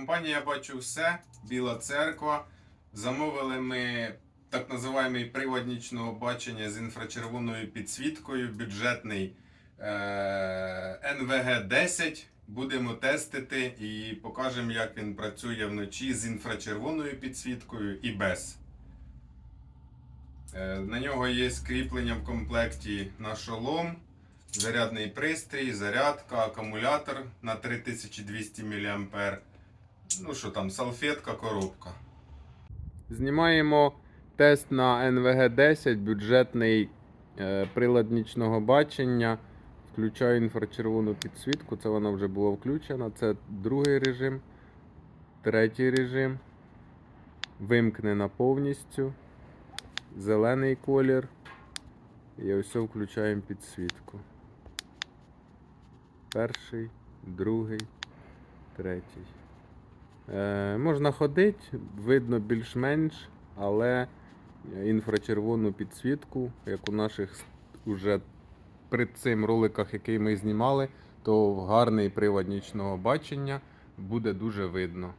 Компанія бачу все, Біла церква. Замовили ми так називаємий привод бачення з інфрачервоною підсвіткою, бюджетний е- NVG 10. Будемо тестити і покажемо, як він працює вночі з інфрачервоною підсвіткою і без. Е, На нього є кріплення в комплекті на шолом, зарядний пристрій, зарядка, акумулятор на 3200 мА. Ну що там, салфетка, коробка. Знімаємо тест на NVG10, бюджетний е, прилад нічного бачення. Включаю інфрачервону підсвітку, це вона вже була включена. Це другий режим, третій режим. Вимкнена повністю. Зелений колір. І ось включаємо підсвітку. Перший, другий, третій. Е, можна ходити, видно більш-менш, але інфрачервону підсвітку, як у наших уже при цим роликах, який ми знімали, то гарний привод нічного бачення буде дуже видно.